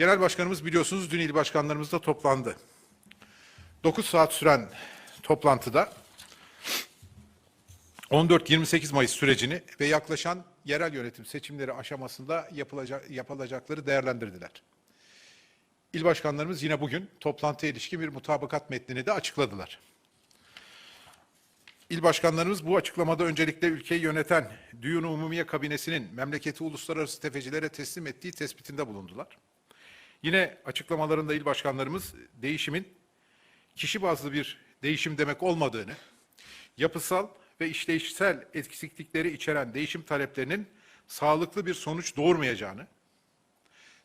Genel Başkanımız biliyorsunuz dün il başkanlarımız da toplandı. 9 saat süren toplantıda 14-28 Mayıs sürecini ve yaklaşan yerel yönetim seçimleri aşamasında yapılacak, yapılacakları değerlendirdiler. İl başkanlarımız yine bugün toplantıya ilişkin bir mutabakat metnini de açıkladılar. İl başkanlarımız bu açıklamada öncelikle ülkeyi yöneten Düğün Umumiye Kabinesi'nin memleketi uluslararası tefecilere teslim ettiği tespitinde bulundular. Yine açıklamalarında il başkanlarımız değişimin kişi bazlı bir değişim demek olmadığını, yapısal ve işleyişsel eksiklikleri içeren değişim taleplerinin sağlıklı bir sonuç doğurmayacağını,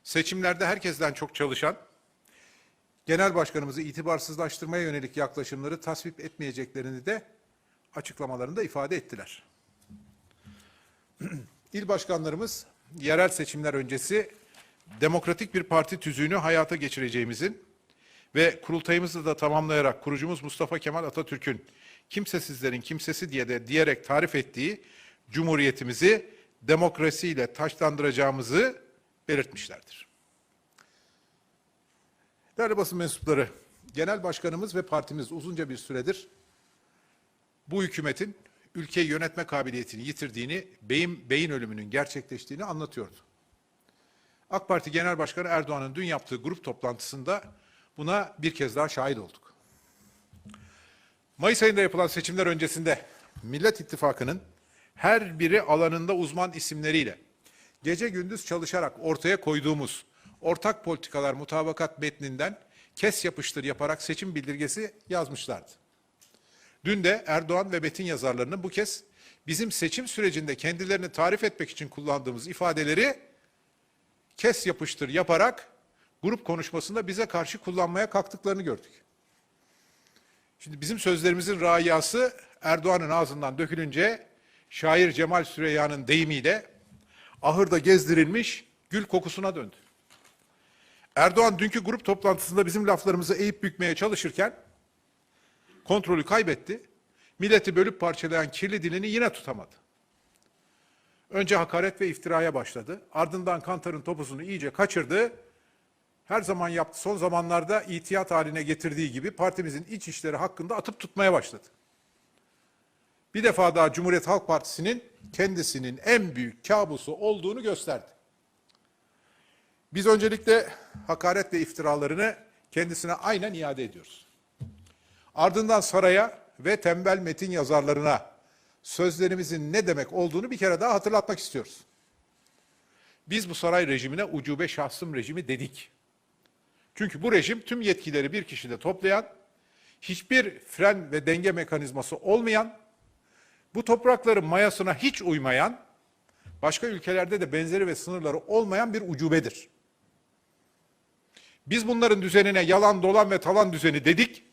seçimlerde herkesten çok çalışan, genel başkanımızı itibarsızlaştırmaya yönelik yaklaşımları tasvip etmeyeceklerini de açıklamalarında ifade ettiler. İl başkanlarımız yerel seçimler öncesi demokratik bir parti tüzüğünü hayata geçireceğimizin ve kurultayımızı da tamamlayarak kurucumuz Mustafa Kemal Atatürk'ün kimsesizlerin kimsesi diye de diyerek tarif ettiği cumhuriyetimizi demokrasiyle taşlandıracağımızı belirtmişlerdir. Değerli basın mensupları, genel başkanımız ve partimiz uzunca bir süredir bu hükümetin ülkeyi yönetme kabiliyetini yitirdiğini, beyin, beyin ölümünün gerçekleştiğini anlatıyordu. AK Parti Genel Başkanı Erdoğan'ın dün yaptığı grup toplantısında buna bir kez daha şahit olduk. Mayıs ayında yapılan seçimler öncesinde Millet İttifakı'nın her biri alanında uzman isimleriyle gece gündüz çalışarak ortaya koyduğumuz ortak politikalar mutabakat metninden kes yapıştır yaparak seçim bildirgesi yazmışlardı. Dün de Erdoğan ve Metin yazarlarının bu kez bizim seçim sürecinde kendilerini tarif etmek için kullandığımız ifadeleri kes yapıştır yaparak grup konuşmasında bize karşı kullanmaya kalktıklarını gördük. Şimdi bizim sözlerimizin rayası Erdoğan'ın ağzından dökülünce şair Cemal Süreyya'nın deyimiyle ahırda gezdirilmiş gül kokusuna döndü. Erdoğan dünkü grup toplantısında bizim laflarımızı eğip bükmeye çalışırken kontrolü kaybetti. Milleti bölüp parçalayan kirli dilini yine tutamadı. Önce hakaret ve iftiraya başladı. Ardından Kantar'ın topuzunu iyice kaçırdı. Her zaman yaptı. Son zamanlarda itiyat haline getirdiği gibi partimizin iç işleri hakkında atıp tutmaya başladı. Bir defa daha Cumhuriyet Halk Partisi'nin kendisinin en büyük kabusu olduğunu gösterdi. Biz öncelikle hakaret ve iftiralarını kendisine aynen iade ediyoruz. Ardından saraya ve tembel metin yazarlarına sözlerimizin ne demek olduğunu bir kere daha hatırlatmak istiyoruz. Biz bu saray rejimine ucube şahsım rejimi dedik. Çünkü bu rejim tüm yetkileri bir kişide toplayan, hiçbir fren ve denge mekanizması olmayan, bu toprakların mayasına hiç uymayan, başka ülkelerde de benzeri ve sınırları olmayan bir ucubedir. Biz bunların düzenine yalan, dolan ve talan düzeni dedik.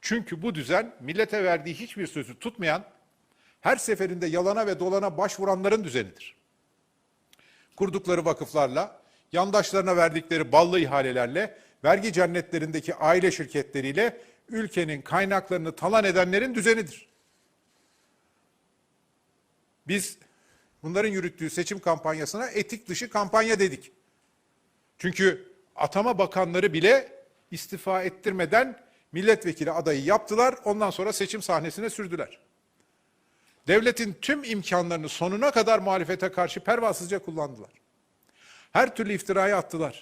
Çünkü bu düzen millete verdiği hiçbir sözü tutmayan, her seferinde yalana ve dolana başvuranların düzenidir. Kurdukları vakıflarla, yandaşlarına verdikleri ballı ihalelerle, vergi cennetlerindeki aile şirketleriyle ülkenin kaynaklarını talan edenlerin düzenidir. Biz bunların yürüttüğü seçim kampanyasına etik dışı kampanya dedik. Çünkü atama bakanları bile istifa ettirmeden milletvekili adayı yaptılar. Ondan sonra seçim sahnesine sürdüler. Devletin tüm imkanlarını sonuna kadar muhalefete karşı pervasızca kullandılar. Her türlü iftirayı attılar.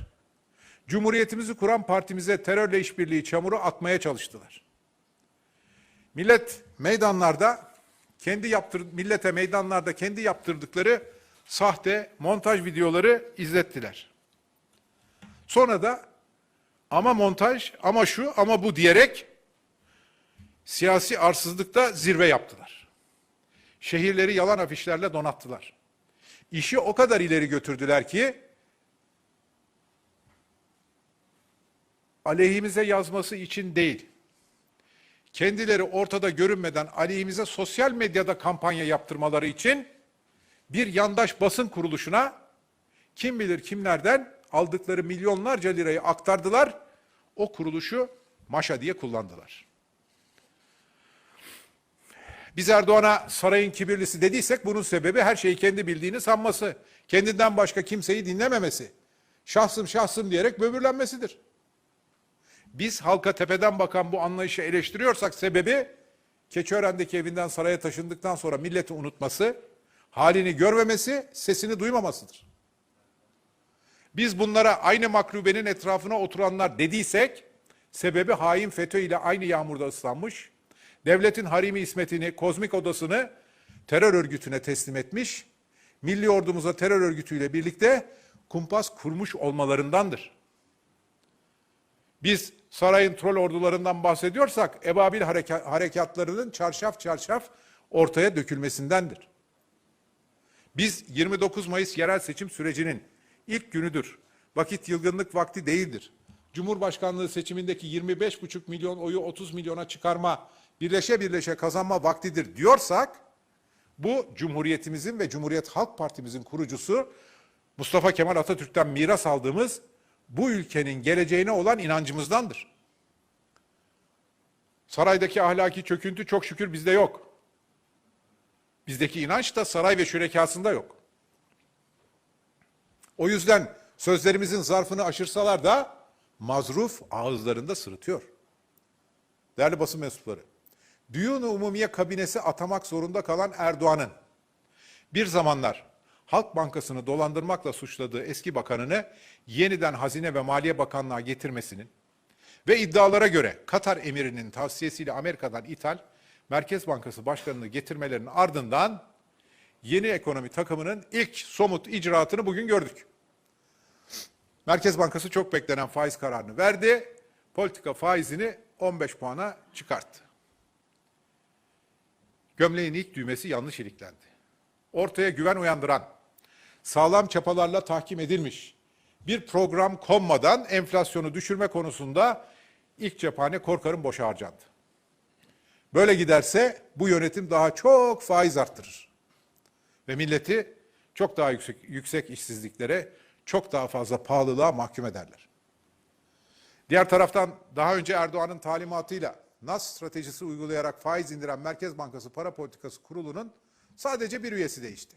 Cumhuriyetimizi kuran partimize terörle işbirliği çamuru atmaya çalıştılar. Millet meydanlarda kendi yaptır millete meydanlarda kendi yaptırdıkları sahte montaj videoları izlettiler. Sonra da ama montaj, ama şu, ama bu diyerek siyasi arsızlıkta zirve yaptılar. Şehirleri yalan afişlerle donattılar. İşi o kadar ileri götürdüler ki aleyhimize yazması için değil, kendileri ortada görünmeden aleyhimize sosyal medyada kampanya yaptırmaları için bir yandaş basın kuruluşuna kim bilir kimlerden aldıkları milyonlarca lirayı aktardılar. O kuruluşu maşa diye kullandılar. Biz Erdoğan'a sarayın kibirlisi dediysek bunun sebebi her şeyi kendi bildiğini sanması, kendinden başka kimseyi dinlememesi, şahsım şahsım diyerek böbürlenmesidir. Biz halka tepeden bakan bu anlayışı eleştiriyorsak sebebi Keçiören'deki evinden saraya taşındıktan sonra milleti unutması, halini görmemesi, sesini duymamasıdır. Biz bunlara aynı maklubenin etrafına oturanlar dediysek, sebebi hain FETÖ ile aynı yağmurda ıslanmış, devletin harimi ismetini, kozmik odasını terör örgütüne teslim etmiş, milli ordumuza terör örgütüyle birlikte kumpas kurmuş olmalarındandır. Biz sarayın troll ordularından bahsediyorsak ebabil hareka- harekatlarının çarşaf çarşaf ortaya dökülmesindendir. Biz 29 Mayıs yerel seçim sürecinin ilk günüdür. Vakit yılgınlık vakti değildir. Cumhurbaşkanlığı seçimindeki 25,5 milyon oyu 30 milyona çıkarma, birleşe birleşe kazanma vaktidir diyorsak, bu Cumhuriyetimizin ve Cumhuriyet Halk Partimizin kurucusu Mustafa Kemal Atatürk'ten miras aldığımız bu ülkenin geleceğine olan inancımızdandır. Saraydaki ahlaki çöküntü çok şükür bizde yok. Bizdeki inanç da saray ve şürekasında yok. O yüzden sözlerimizin zarfını aşırsalar da mazruf ağızlarında sırıtıyor. Değerli basın mensupları, Düğün-i Umumiye kabinesi atamak zorunda kalan Erdoğan'ın bir zamanlar Halk Bankası'nı dolandırmakla suçladığı eski bakanını yeniden Hazine ve Maliye Bakanlığı'na getirmesinin ve iddialara göre Katar emirinin tavsiyesiyle Amerika'dan ithal Merkez Bankası Başkanı'nı getirmelerinin ardından yeni ekonomi takımının ilk somut icraatını bugün gördük. Merkez Bankası çok beklenen faiz kararını verdi. Politika faizini 15 puana çıkarttı. Gömleğin ilk düğmesi yanlış iliklendi. Ortaya güven uyandıran, sağlam çapalarla tahkim edilmiş bir program konmadan enflasyonu düşürme konusunda ilk cephane korkarım boşa harcandı. Böyle giderse bu yönetim daha çok faiz arttırır. Ve milleti çok daha yüksek, yüksek işsizliklere, çok daha fazla pahalılığa mahkum ederler. Diğer taraftan daha önce Erdoğan'ın talimatıyla NAS stratejisi uygulayarak faiz indiren Merkez Bankası Para Politikası Kurulu'nun sadece bir üyesi değişti.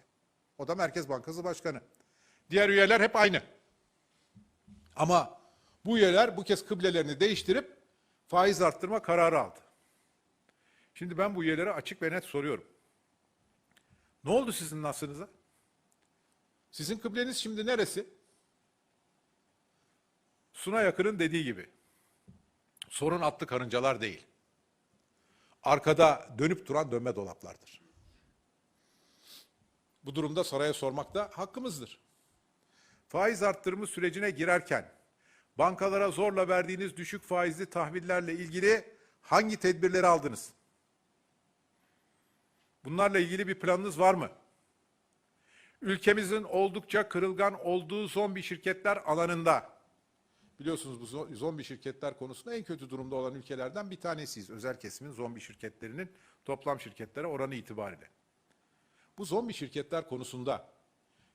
O da Merkez Bankası Başkanı. Diğer üyeler hep aynı. Ama bu üyeler bu kez kıblelerini değiştirip faiz arttırma kararı aldı. Şimdi ben bu üyelere açık ve net soruyorum. Ne oldu sizin nasınıza? Sizin kıbleniz şimdi neresi? Suna Yakır'ın dediği gibi. Sorun atlı karıncalar değil. Arkada dönüp duran dönme dolaplardır. Bu durumda saraya sormak da hakkımızdır. Faiz arttırımı sürecine girerken bankalara zorla verdiğiniz düşük faizli tahvillerle ilgili hangi tedbirleri aldınız? Bunlarla ilgili bir planınız var mı? Ülkemizin oldukça kırılgan olduğu zombi şirketler alanında biliyorsunuz bu zo- zombi şirketler konusunda en kötü durumda olan ülkelerden bir tanesiyiz. Özel kesimin zombi şirketlerinin toplam şirketlere oranı itibariyle. Bu zombi şirketler konusunda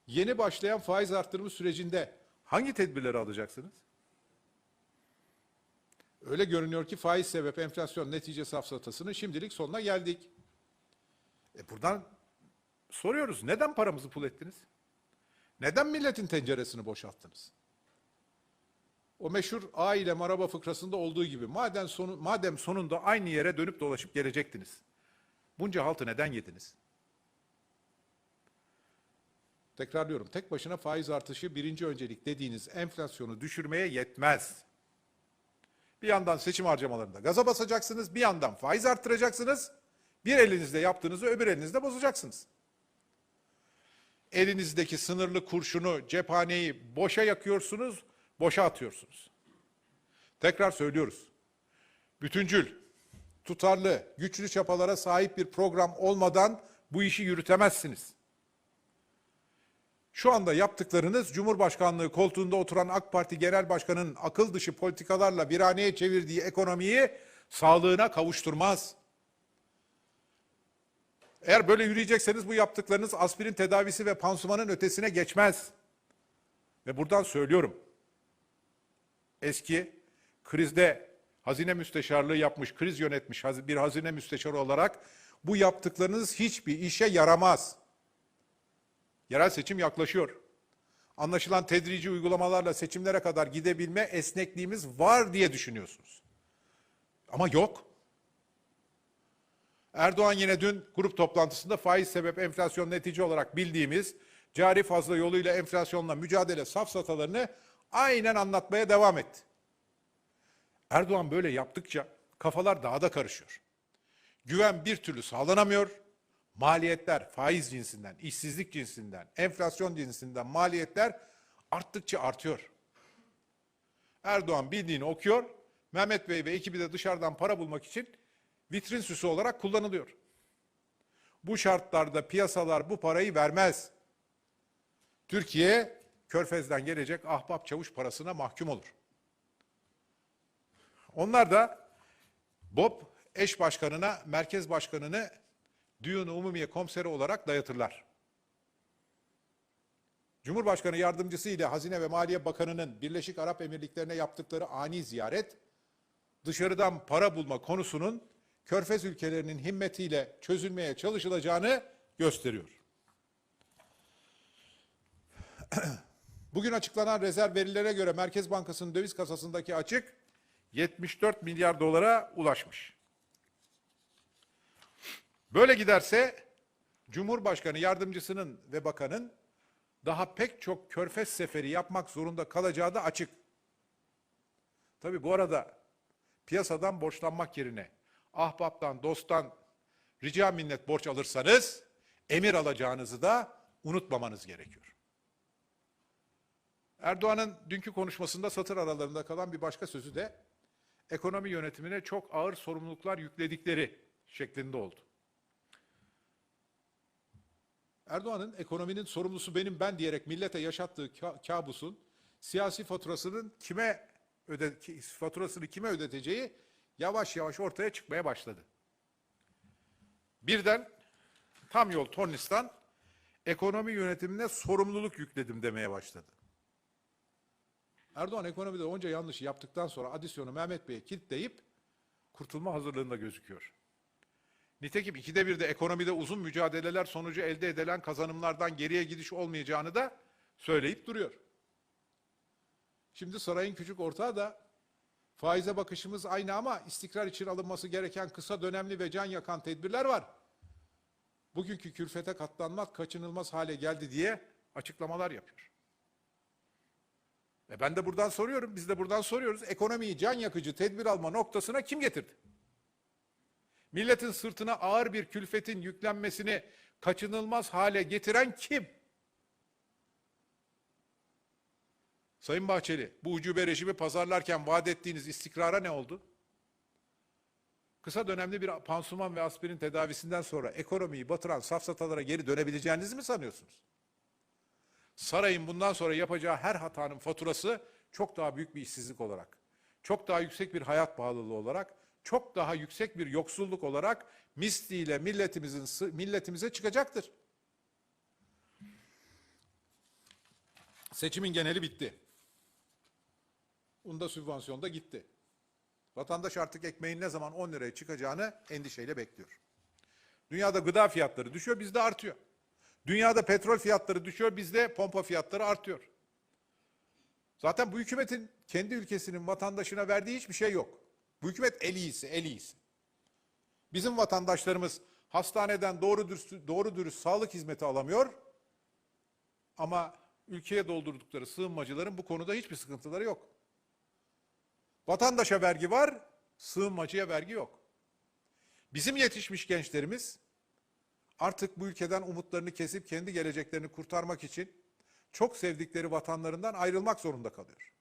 yeni başlayan faiz arttırımı sürecinde hangi tedbirleri alacaksınız? Öyle görünüyor ki faiz sebep enflasyon netice safsatasının şimdilik sonuna geldik. E buradan soruyoruz. Neden paramızı pul ettiniz? Neden milletin tenceresini boşalttınız? O meşhur aile maraba fıkrasında olduğu gibi madem, sonu, madem sonunda aynı yere dönüp dolaşıp gelecektiniz. Bunca haltı neden yediniz? Tekrarlıyorum. Tek başına faiz artışı birinci öncelik dediğiniz enflasyonu düşürmeye yetmez. Bir yandan seçim harcamalarında gaza basacaksınız, bir yandan faiz arttıracaksınız. Bir elinizde yaptığınızı öbür elinizde bozacaksınız. Elinizdeki sınırlı kurşunu, cephaneyi boşa yakıyorsunuz, boşa atıyorsunuz. Tekrar söylüyoruz. Bütüncül, tutarlı, güçlü çapalara sahip bir program olmadan bu işi yürütemezsiniz. Şu anda yaptıklarınız Cumhurbaşkanlığı koltuğunda oturan AK Parti Genel Başkanı'nın akıl dışı politikalarla viraneye çevirdiği ekonomiyi sağlığına kavuşturmaz. Eğer böyle yürüyecekseniz bu yaptıklarınız aspirin tedavisi ve pansumanın ötesine geçmez. Ve buradan söylüyorum. Eski krizde hazine müsteşarlığı yapmış, kriz yönetmiş bir hazine müsteşarı olarak bu yaptıklarınız hiçbir işe yaramaz. Yerel seçim yaklaşıyor. anlaşılan tedrici uygulamalarla seçimlere kadar gidebilme esnekliğimiz var diye düşünüyorsunuz. Ama yok. Erdoğan yine dün grup toplantısında faiz sebep enflasyon netice olarak bildiğimiz cari fazla yoluyla enflasyonla mücadele safsatalarını aynen anlatmaya devam etti. Erdoğan böyle yaptıkça kafalar daha da karışıyor. Güven bir türlü sağlanamıyor. Maliyetler faiz cinsinden, işsizlik cinsinden, enflasyon cinsinden maliyetler arttıkça artıyor. Erdoğan bildiğini okuyor. Mehmet Bey ve ekibi de dışarıdan para bulmak için vitrin süsü olarak kullanılıyor. Bu şartlarda piyasalar bu parayı vermez. Türkiye Körfez'den gelecek ahbap çavuş parasına mahkum olur. Onlar da Bob eş başkanına, merkez başkanını Düğün Umumiye Komiseri olarak dayatırlar. Cumhurbaşkanı yardımcısı ile Hazine ve Maliye Bakanı'nın Birleşik Arap Emirlikleri'ne yaptıkları ani ziyaret, dışarıdan para bulma konusunun Körfez ülkelerinin himmetiyle çözülmeye çalışılacağını gösteriyor. Bugün açıklanan rezerv verilere göre Merkez Bankası'nın döviz kasasındaki açık 74 milyar dolara ulaşmış. Böyle giderse Cumhurbaşkanı yardımcısının ve bakanın daha pek çok körfez seferi yapmak zorunda kalacağı da açık. Tabi bu arada piyasadan borçlanmak yerine ahbaptan, dosttan rica minnet borç alırsanız emir alacağınızı da unutmamanız gerekiyor. Erdoğan'ın dünkü konuşmasında satır aralarında kalan bir başka sözü de ekonomi yönetimine çok ağır sorumluluklar yükledikleri şeklinde oldu. Erdoğan'ın ekonominin sorumlusu benim ben diyerek millete yaşattığı ka- kabusun siyasi faturasının kime öde faturasını kime ödeteceği yavaş yavaş ortaya çıkmaya başladı. Birden tam yol tornistan ekonomi yönetimine sorumluluk yükledim demeye başladı. Erdoğan ekonomide onca yanlışı yaptıktan sonra adisyonu Mehmet Bey'e kilitleyip kurtulma hazırlığında gözüküyor. Nitekim ikide bir de ekonomide uzun mücadeleler sonucu elde edilen kazanımlardan geriye gidiş olmayacağını da söyleyip duruyor. Şimdi sarayın küçük ortağı da faize bakışımız aynı ama istikrar için alınması gereken kısa dönemli ve can yakan tedbirler var. Bugünkü külfete katlanmak kaçınılmaz hale geldi diye açıklamalar yapıyor. E ben de buradan soruyorum, biz de buradan soruyoruz. Ekonomiyi can yakıcı tedbir alma noktasına kim getirdi? Milletin sırtına ağır bir külfetin yüklenmesini kaçınılmaz hale getiren kim? Sayın Bahçeli, bu ucube rejimi pazarlarken vaat ettiğiniz istikrara ne oldu? Kısa dönemli bir pansuman ve aspirin tedavisinden sonra ekonomiyi batıran safsatalara geri dönebileceğinizi mi sanıyorsunuz? Sarayın bundan sonra yapacağı her hatanın faturası çok daha büyük bir işsizlik olarak, çok daha yüksek bir hayat pahalılığı olarak, çok daha yüksek bir yoksulluk olarak misliyle milletimizin milletimize çıkacaktır. Seçimin geneli bitti. Unda sübvansiyon da gitti. Vatandaş artık ekmeğin ne zaman 10 liraya çıkacağını endişeyle bekliyor. Dünyada gıda fiyatları düşüyor, bizde artıyor. Dünyada petrol fiyatları düşüyor, bizde pompa fiyatları artıyor. Zaten bu hükümetin kendi ülkesinin vatandaşına verdiği hiçbir şey yok. Bu hükümet el iyisi, el iyisi. Bizim vatandaşlarımız hastaneden doğru dürüst, doğru dürüst sağlık hizmeti alamıyor. Ama ülkeye doldurdukları sığınmacıların bu konuda hiçbir sıkıntıları yok. Vatandaşa vergi var, sığınmacıya vergi yok. Bizim yetişmiş gençlerimiz artık bu ülkeden umutlarını kesip kendi geleceklerini kurtarmak için çok sevdikleri vatanlarından ayrılmak zorunda kalıyor.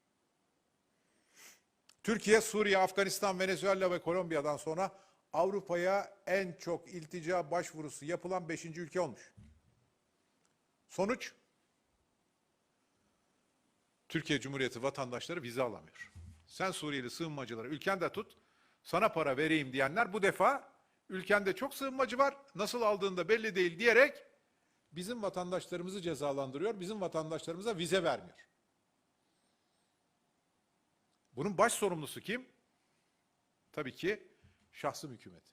Türkiye, Suriye, Afganistan, Venezuela ve Kolombiya'dan sonra Avrupa'ya en çok iltica başvurusu yapılan 5. ülke olmuş. Sonuç? Türkiye Cumhuriyeti vatandaşları vize alamıyor. Sen Suriyeli sığınmacıları ülkende tut, sana para vereyim diyenler bu defa ülkende çok sığınmacı var, nasıl aldığında belli değil diyerek bizim vatandaşlarımızı cezalandırıyor, bizim vatandaşlarımıza vize vermiyor. Bunun baş sorumlusu kim? Tabii ki şahsım hükümet.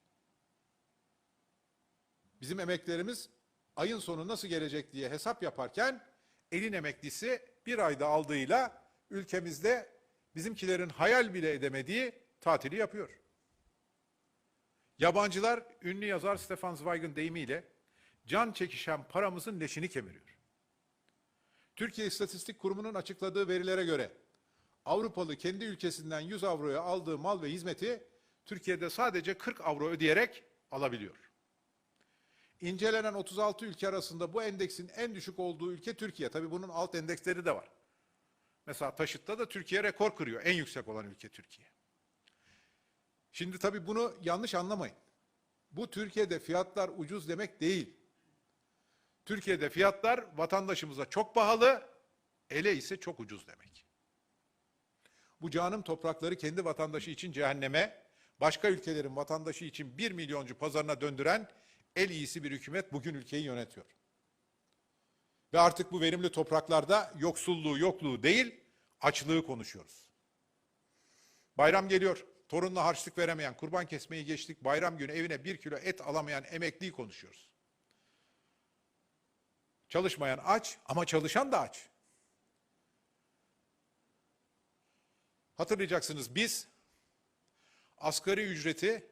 Bizim emeklerimiz ayın sonu nasıl gelecek diye hesap yaparken elin emeklisi bir ayda aldığıyla ülkemizde bizimkilerin hayal bile edemediği tatili yapıyor. Yabancılar ünlü yazar Stefan Zweig'ın deyimiyle can çekişen paramızın leşini kemiriyor. Türkiye İstatistik Kurumu'nun açıkladığı verilere göre Avrupalı kendi ülkesinden 100 avroya aldığı mal ve hizmeti Türkiye'de sadece 40 avro ödeyerek alabiliyor. İncelenen 36 ülke arasında bu endeksin en düşük olduğu ülke Türkiye. Tabii bunun alt endeksleri de var. Mesela taşıtta da Türkiye rekor kırıyor. En yüksek olan ülke Türkiye. Şimdi tabii bunu yanlış anlamayın. Bu Türkiye'de fiyatlar ucuz demek değil. Türkiye'de fiyatlar vatandaşımıza çok pahalı, ele ise çok ucuz demek. Bu canım toprakları kendi vatandaşı için cehenneme, başka ülkelerin vatandaşı için bir milyoncu pazarına döndüren el iyisi bir hükümet bugün ülkeyi yönetiyor. Ve artık bu verimli topraklarda yoksulluğu, yokluğu değil, açlığı konuşuyoruz. Bayram geliyor. Torunla harçlık veremeyen, kurban kesmeyi geçtik, bayram günü evine bir kilo et alamayan emekliyi konuşuyoruz. Çalışmayan aç ama çalışan da aç. Hatırlayacaksınız biz asgari ücreti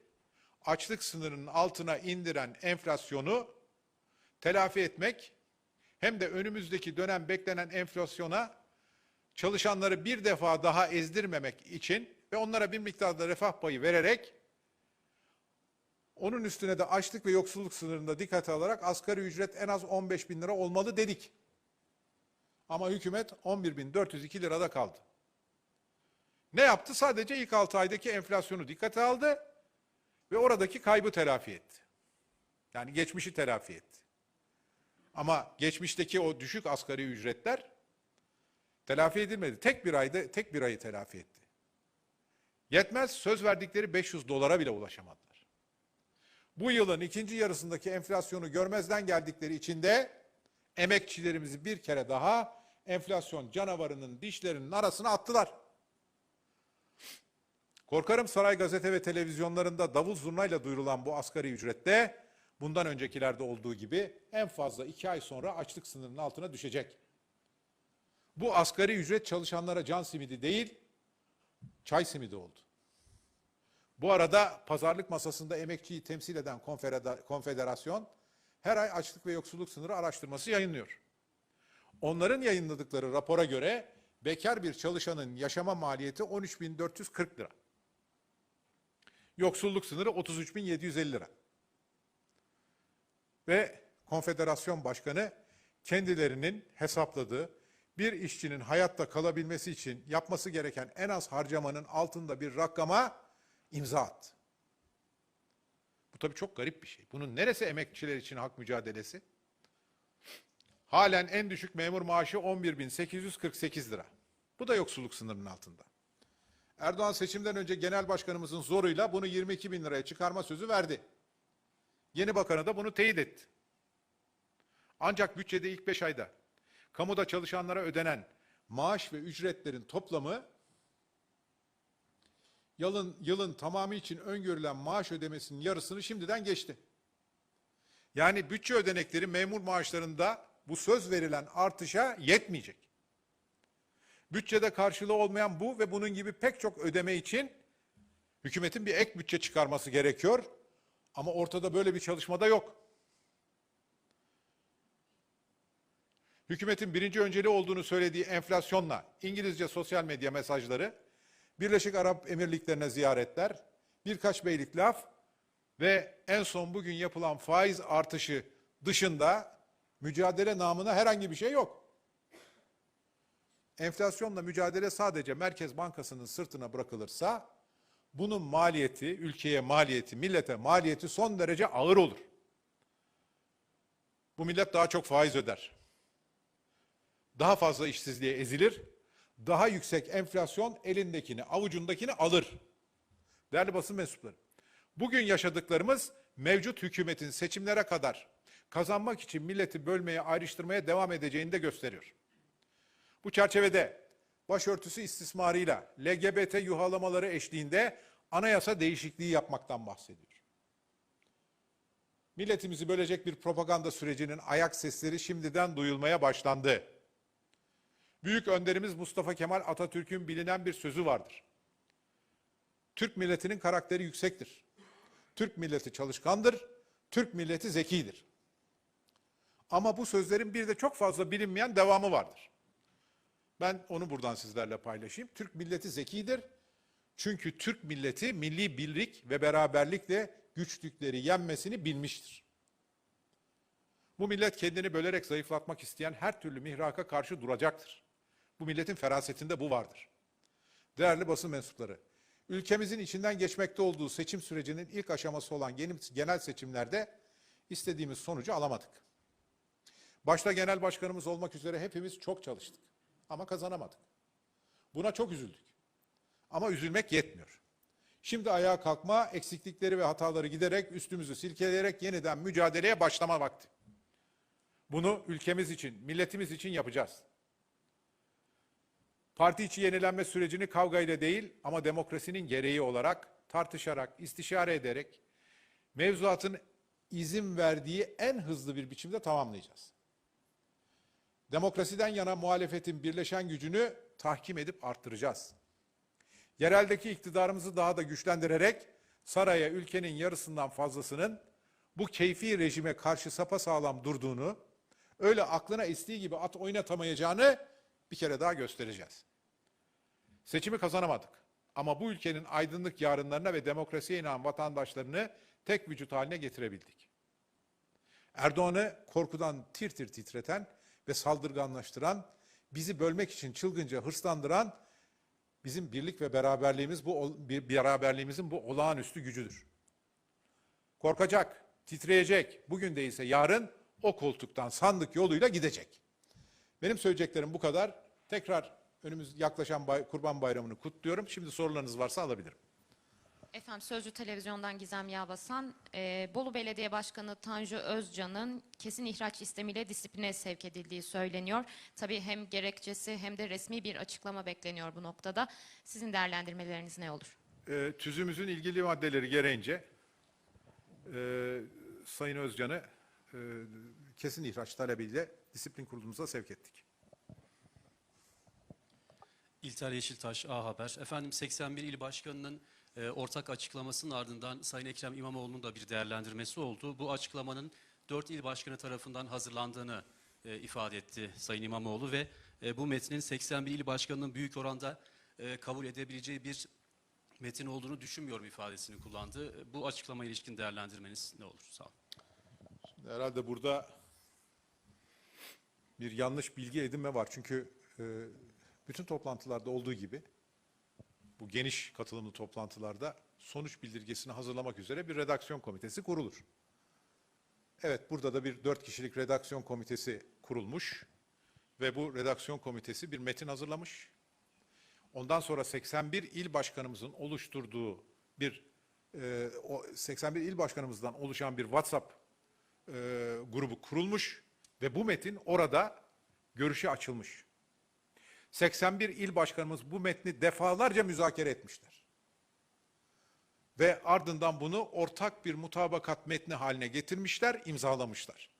açlık sınırının altına indiren enflasyonu telafi etmek hem de önümüzdeki dönem beklenen enflasyona çalışanları bir defa daha ezdirmemek için ve onlara bir miktarda refah payı vererek onun üstüne de açlık ve yoksulluk sınırında dikkate alarak asgari ücret en az 15 bin lira olmalı dedik. Ama hükümet 11.402 lirada kaldı. Ne yaptı? Sadece ilk 6 aydaki enflasyonu dikkate aldı ve oradaki kaybı telafi etti. Yani geçmişi telafi etti. Ama geçmişteki o düşük asgari ücretler telafi edilmedi. Tek bir ayda tek bir ayı telafi etti. Yetmez söz verdikleri 500 dolara bile ulaşamadılar. Bu yılın ikinci yarısındaki enflasyonu görmezden geldikleri için de emekçilerimizi bir kere daha enflasyon canavarının dişlerinin arasına attılar. Korkarım saray gazete ve televizyonlarında davul zurnayla duyurulan bu asgari ücrette bundan öncekilerde olduğu gibi en fazla iki ay sonra açlık sınırının altına düşecek. Bu asgari ücret çalışanlara can simidi değil, çay simidi oldu. Bu arada pazarlık masasında emekçiyi temsil eden konfederasyon her ay açlık ve yoksulluk sınırı araştırması yayınlıyor. Onların yayınladıkları rapora göre bekar bir çalışanın yaşama maliyeti 13.440 lira. Yoksulluk sınırı 33.750 lira. Ve konfederasyon başkanı kendilerinin hesapladığı bir işçinin hayatta kalabilmesi için yapması gereken en az harcamanın altında bir rakama imza attı. Bu tabii çok garip bir şey. Bunun neresi emekçiler için hak mücadelesi? Halen en düşük memur maaşı 11.848 lira. Bu da yoksulluk sınırının altında. Erdoğan seçimden önce genel başkanımızın zoruyla bunu 22 bin liraya çıkarma sözü verdi. Yeni bakanı da bunu teyit etti. Ancak bütçede ilk 5 ayda kamuda çalışanlara ödenen maaş ve ücretlerin toplamı yılın, yılın tamamı için öngörülen maaş ödemesinin yarısını şimdiden geçti. Yani bütçe ödenekleri memur maaşlarında bu söz verilen artışa yetmeyecek. Bütçede karşılığı olmayan bu ve bunun gibi pek çok ödeme için hükümetin bir ek bütçe çıkarması gerekiyor. Ama ortada böyle bir çalışma da yok. Hükümetin birinci önceliği olduğunu söylediği enflasyonla İngilizce sosyal medya mesajları, Birleşik Arap Emirlikleri'ne ziyaretler, birkaç beylik laf ve en son bugün yapılan faiz artışı dışında mücadele namına herhangi bir şey yok. Enflasyonla mücadele sadece Merkez Bankası'nın sırtına bırakılırsa bunun maliyeti, ülkeye maliyeti, millete maliyeti son derece ağır olur. Bu millet daha çok faiz öder. Daha fazla işsizliğe ezilir. Daha yüksek enflasyon elindekini, avucundakini alır. Değerli basın mensupları, bugün yaşadıklarımız mevcut hükümetin seçimlere kadar kazanmak için milleti bölmeye, ayrıştırmaya devam edeceğini de gösteriyor. Bu çerçevede başörtüsü istismarıyla LGBT yuhalamaları eşliğinde anayasa değişikliği yapmaktan bahsediyor. Milletimizi bölecek bir propaganda sürecinin ayak sesleri şimdiden duyulmaya başlandı. Büyük önderimiz Mustafa Kemal Atatürk'ün bilinen bir sözü vardır. Türk milletinin karakteri yüksektir. Türk milleti çalışkandır, Türk milleti zekidir. Ama bu sözlerin bir de çok fazla bilinmeyen devamı vardır. Ben onu buradan sizlerle paylaşayım. Türk milleti zekidir. Çünkü Türk milleti milli birlik ve beraberlikle güçlükleri yenmesini bilmiştir. Bu millet kendini bölerek zayıflatmak isteyen her türlü mihraka karşı duracaktır. Bu milletin ferasetinde bu vardır. Değerli basın mensupları, ülkemizin içinden geçmekte olduğu seçim sürecinin ilk aşaması olan genel seçimlerde istediğimiz sonucu alamadık. Başta genel başkanımız olmak üzere hepimiz çok çalıştık ama kazanamadık. Buna çok üzüldük. Ama üzülmek yetmiyor. Şimdi ayağa kalkma, eksiklikleri ve hataları giderek, üstümüzü silkeleyerek yeniden mücadeleye başlama vakti. Bunu ülkemiz için, milletimiz için yapacağız. Parti içi yenilenme sürecini kavgayla değil ama demokrasinin gereği olarak tartışarak, istişare ederek mevzuatın izin verdiği en hızlı bir biçimde tamamlayacağız. Demokrasiden yana muhalefetin birleşen gücünü tahkim edip arttıracağız. Yereldeki iktidarımızı daha da güçlendirerek saraya ülkenin yarısından fazlasının bu keyfi rejime karşı sapasağlam durduğunu, öyle aklına estiği gibi at oynatamayacağını bir kere daha göstereceğiz. Seçimi kazanamadık. Ama bu ülkenin aydınlık yarınlarına ve demokrasiye inanan vatandaşlarını tek vücut haline getirebildik. Erdoğan'ı korkudan tir tir titreten ve saldırganlaştıran, bizi bölmek için çılgınca hırslandıran bizim birlik ve beraberliğimiz bu bir beraberliğimizin bu olağanüstü gücüdür. Korkacak, titreyecek, bugün değilse yarın o koltuktan sandık yoluyla gidecek. Benim söyleyeceklerim bu kadar. Tekrar önümüz yaklaşan bay- Kurban Bayramı'nı kutluyorum. Şimdi sorularınız varsa alabilirim. Efendim Sözcü Televizyon'dan Gizem Yağbasan, e, Bolu Belediye Başkanı Tanju Özcan'ın kesin ihraç istemiyle disipline sevk edildiği söyleniyor. Tabii hem gerekçesi hem de resmi bir açıklama bekleniyor bu noktada. Sizin değerlendirmeleriniz ne olur? Ee, tüzüğümüzün ilgili maddeleri gereğince e, Sayın Özcan'ı e, kesin ihraç talebiyle disiplin kurulumuza sevk ettik. İlter Yeşiltaş, A Haber. Efendim 81 il başkanının e, ortak açıklamasının ardından Sayın Ekrem İmamoğlu'nun da bir değerlendirmesi oldu. Bu açıklamanın 4 il başkanı tarafından hazırlandığını e, ifade etti Sayın İmamoğlu ve e, bu metnin 81 il başkanının büyük oranda e, kabul edebileceği bir metin olduğunu düşünmüyorum ifadesini kullandı. E, Bu açıklama ilişkin değerlendirmeniz ne olur? Sağ olun. Herhalde burada bir yanlış bilgi edinme var. Çünkü e, bütün toplantılarda olduğu gibi bu geniş katılımlı toplantılarda sonuç bildirgesini hazırlamak üzere bir redaksiyon komitesi kurulur. Evet burada da bir dört kişilik redaksiyon komitesi kurulmuş ve bu redaksiyon komitesi bir metin hazırlamış. Ondan sonra 81 il başkanımızın oluşturduğu bir e, o 81 il başkanımızdan oluşan bir WhatsApp e, grubu kurulmuş ve bu metin orada görüşe açılmış. 81 il başkanımız bu metni defalarca müzakere etmişler. Ve ardından bunu ortak bir mutabakat metni haline getirmişler, imzalamışlar.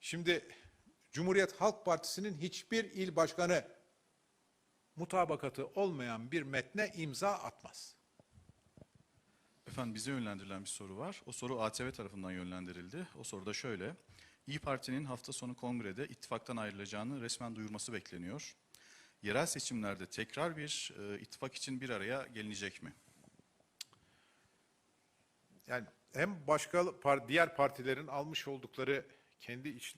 Şimdi Cumhuriyet Halk Partisi'nin hiçbir il başkanı mutabakatı olmayan bir metne imza atmaz. Efendim bize yönlendirilen bir soru var. O soru ATV tarafından yönlendirildi. O soru da şöyle. İyi Parti'nin hafta sonu kongrede ittifaktan ayrılacağını resmen duyurması bekleniyor. Yerel seçimlerde tekrar bir e, ittifak için bir araya gelinecek mi? Yani hem başka diğer partilerin almış oldukları kendi iç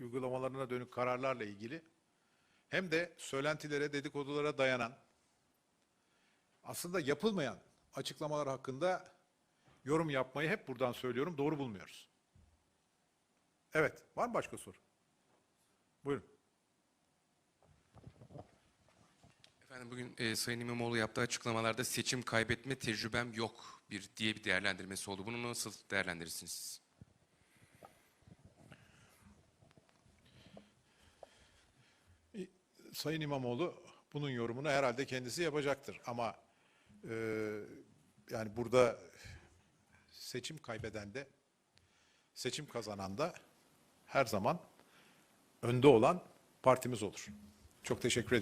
uygulamalarına dönük kararlarla ilgili hem de söylentilere, dedikodulara dayanan aslında yapılmayan açıklamalar hakkında yorum yapmayı hep buradan söylüyorum. Doğru bulmuyoruz. Evet, var mı başka soru? Buyurun. Efendim bugün e, Sayın İmamoğlu yaptığı açıklamalarda seçim kaybetme tecrübem yok bir diye bir değerlendirmesi oldu. Bunu nasıl değerlendirirsiniz siz? Sayın İmamoğlu bunun yorumunu herhalde kendisi yapacaktır. Ama e, yani burada seçim kaybeden de seçim kazanan da her zaman önde olan partimiz olur. Çok teşekkür ederim.